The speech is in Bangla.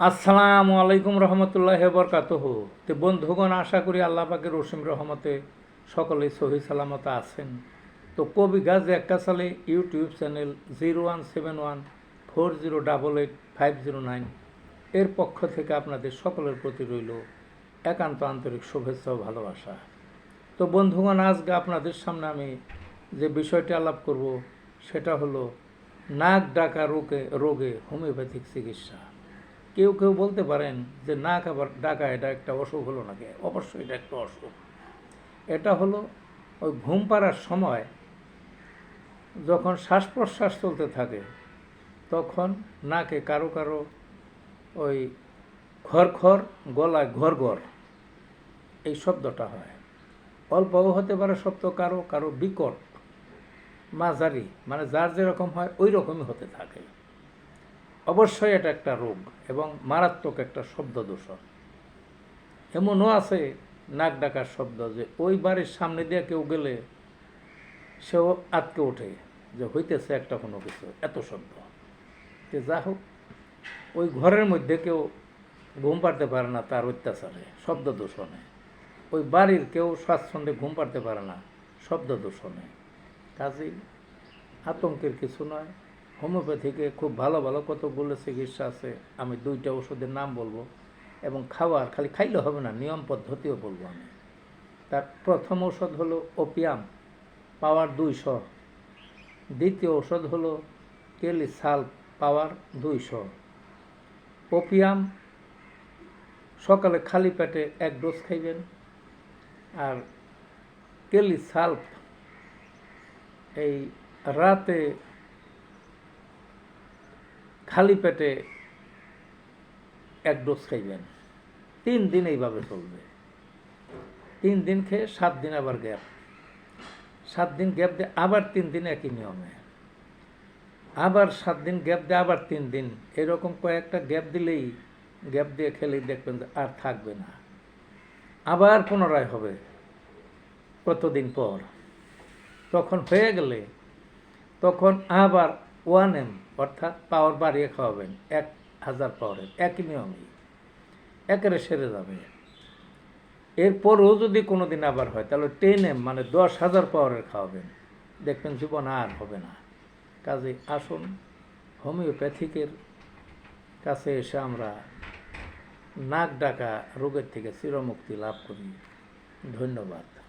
আসসালামু আলাইকুম রহমতুল্লাহ বরকাতহ। তো বন্ধুগণ, আশা করি আল্লাহ পাকের রসিম রহমতে সকলে সহি সালামত আছেন। তো কবি গাজী একটা সালে YouTube channel zero one seven one four zero double eight five zero nine এর পক্ষ থেকে আপনাদের সকলের প্রতি রইল একান্ত আন্তরিক শুভেচ্ছা ও ভালোবাসা। তো বন্ধুগণ, আজকে আপনাদের সামনে আমি যে বিষয়টি আলাপ করব, সেটা হলো নাক ডাকা রোগে রোগে হোমিওপ্যাথিক চিকিৎসা। কেউ কেউ বলতে পারেন যে নাক আবার ডাকা এটা একটা অসুখ হলো নাকি? অবশ্যই এটা একটা অসুখ। এটা হলো ওই ঘুম পাড়ার সময় যখন শ্বাস প্রশ্বাস চলতে থাকে, তখন নাকে কারও কারও ওই খর খর গলায় ঘর ঘর এই শব্দটা হয়। অল্পও হতে পারে শব্দ কারও কারও বিকট, মাঝারি মানে যার যেরকম হয় ওই রকমই হতে থাকে। অবশ্যই এটা একটা রোগ এবং মারাত্মক একটা শব্দ দূষণ এমনও আছে নাক ডাকার শব্দ যে ওই বাড়ির সামনে দিয়ে কেউ গেলে সেও আটকে ওঠে যে হইতেছে একটা কোনো কিছু, এত শব্দ। যে যা হোক, ওই ঘরের মধ্যে কেউ ঘুম পাড়তে পারে না তার অত্যাচারে শব্দ দূষণে ওই বাড়ির কেউ স্বাচ্ছন্দ্যে ঘুম পাড়তে পারে না শব্দ দূষণে কাজেই আতঙ্কের কিছু নয়। হোমিওপ্যাথিকে খুব ভালো ভালো কতগুলো চিকিৎসা আছে, আমি দুইটা ওষুধের নাম বলব এবং খাওয়ার, খালি খাইলে হবে না, নিয়ম পদ্ধতিও বলব আমি। তার প্রথম ওষুধ হলো ওপিয়াম, পাওয়ার দুইশো। দ্বিতীয় ঔষধ হলো কেলি সাল পাওয়ার দুইশো। ওপিয়াম, সকালে খালি পেটে এক ডোজ খাইবেন, আর কেলি সাল্প এই রাতে খালি পেটে এক ডোজ খাইবেন। তিন দিন এইভাবে চলবে। তিন দিন খেয়ে সাত দিন আবার গ্যাপ। সাত দিন গ্যাপ দিয়ে আবার তিন দিন একই নিয়মে। আবার সাত দিন গ্যাপ দিয়ে আবার তিন দিন। এরকম কয়েকটা গ্যাপ দিলেই গ্যাপ দিয়ে খেলেই দেখবেন আর থাকবে না। আবার পুনরায় হবে কতদিন পর? তখন হয়ে গেলে তখন আবার ওয়ান এম, অর্থাৎ পাওয়ার বাড়িয়ে খাওয়াবেন, এক হাজার পাওয়ারের, একই নিয়মেই একেবারে সেরে যাবে। এরপরও যদি কোনো দিন আবার হয়, তাহলে টেন এম মানে দশ হাজার পাওয়ারের খাওয়াবেন। দেখবেন জীবন আর হবে না। কাজে আসুন, হোমিওপ্যাথিকের কাছে এসে আমরা নাক ডাকা রোগের থেকে চিরমুক্তি লাভ করি। ধন্যবাদ।